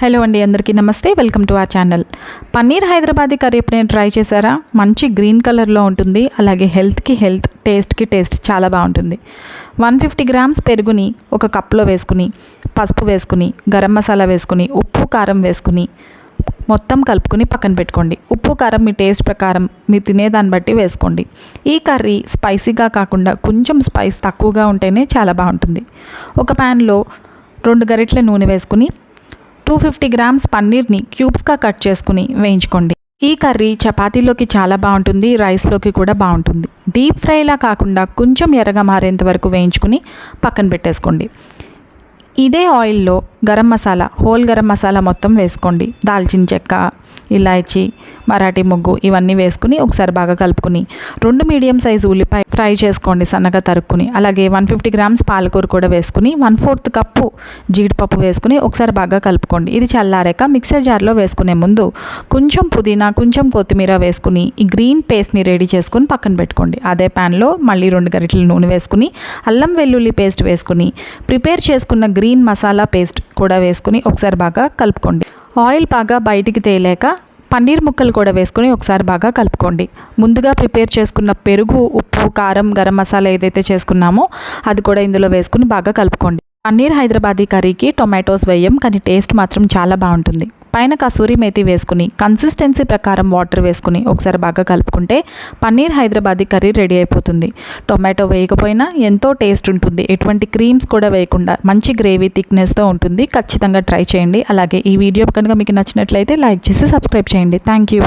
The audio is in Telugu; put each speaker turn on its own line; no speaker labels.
హలో అండి అందరికీ నమస్తే. Welcome to our channel. Paneer Hyderabadi curry ఎప్పుడైనా ట్రై చేశారా? మంచి గ్రీన్ కలర్లో ఉంటుంది. అలాగే హెల్త్కి హెల్త్ టేస్ట్కి టేస్ట్ చాలా బాగుంటుంది. వన్ ఫిఫ్టీ గ్రామ్స్ పెరుగుని ఒక కప్లో వేసుకుని పసుపు వేసుకుని గరం మసాలా వేసుకుని ఉప్పు కారం వేసుకుని మొత్తం కలుపుకుని పక్కన పెట్టుకోండి. ఉప్పు కారం మీ టేస్ట్ ప్రకారం మీరు తినేదాన్ని బట్టి వేసుకోండి. ఈ కర్రీ స్పైసీగా కాకుండా కొంచెం స్పైస్ తక్కువగా ఉంటేనే చాలా బాగుంటుంది. ఒక ప్యాన్లో రెండు గరిటెల నూనె వేసుకుని టూ ఫిఫ్టీ గ్రామ్స్ పన్నీర్ని క్యూబ్స్గా కట్ చేసుకుని వేయించుకోండి. ఈ కర్రీ చపాతీలోకి చాలా బాగుంటుంది రైస్లోకి కూడా బాగుంటుంది. డీప్ ఫ్రైలా కాకుండా కొంచెం ఎర్రగా మారేంత వరకు వేయించుకుని పక్కన పెట్టేసుకోండి. ఇదే ఆయిల్లో గరం మసాలా హోల్ గరం మసాలా మొత్తం వేసుకోండి. దాల్చిన చెక్క ఇలాయచి మరాఠీ ముగ్గు ఇవన్నీ వేసుకుని ఒకసారి బాగా కలుపుకుని రెండు మీడియం సైజు ఉల్లిపాయ ఫ్రై చేసుకోండి సన్నగా తరుక్కుని. అలాగే వన్ ఫిఫ్టీ గ్రామ్స్ పాలకూర కూడా వేసుకుని వన్ ఫోర్త్ కప్పు జీడిపప్పు వేసుకుని ఒకసారి బాగా కలుపుకోండి. ఇది చల్లారాక మిక్సర్ జార్లో వేసుకునే ముందు కొంచెం పుదీనా కొంచెం కొత్తిమీర వేసుకుని ఈ గ్రీన్ పేస్ట్ని రెడీ చేసుకుని పక్కన పెట్టుకోండి. అదే ప్యాన్లో మళ్ళీ రెండు గరిటెల నూనె వేసుకుని అల్లం వెల్లుల్లి పేస్ట్ వేసుకుని ప్రిపేర్ చేసుకున్న గ్రీన్ మసాలా పేస్ట్ కూడా వేసుకుని ఒకసారి బాగా కలుపుకోండి. ఆయిల్ బాగా బయటికి తేలేక పన్నీర్ ముక్కలు కూడా వేసుకుని ఒకసారి బాగా కలుపుకోండి. ముందుగా ప్రిపేర్ చేసుకున్న పెరుగు ఉప్పు కారం గరం మసాలా ఏదైతే చేసుకున్నామో అది కూడా ఇందులో వేసుకుని బాగా కలుపుకోండి. పన్నీర్ హైదరాబాదీ కర్రీకి టొమాటోస్ వేయం కానీ టేస్ట్ మాత్రం చాలా బాగుంటుంది. పైన కసూరి మేతి వేసుకుని కన్సిస్టెన్సీ ప్రకారం వాటర్ వేసుకుని ఒకసారి బాగా కలుపుకుంటే పన్నీర్ హైదరాబాదీ కర్రీ రెడీ అయిపోతుంది. టొమాటో వేయకపోయినా ఎంతో టేస్ట్ ఉంటుంది. ఎటువంటి క్రీమ్స్ కూడా వేయకుండా మంచి గ్రేవీ థిక్నెస్తో ఉంటుంది. ఖచ్చితంగా ట్రై చేయండి. అలాగే ఈ వీడియో కనుక మీకు నచ్చినట్లయితే లైక్ చేసి సబ్స్క్రైబ్ చేయండి. Thank you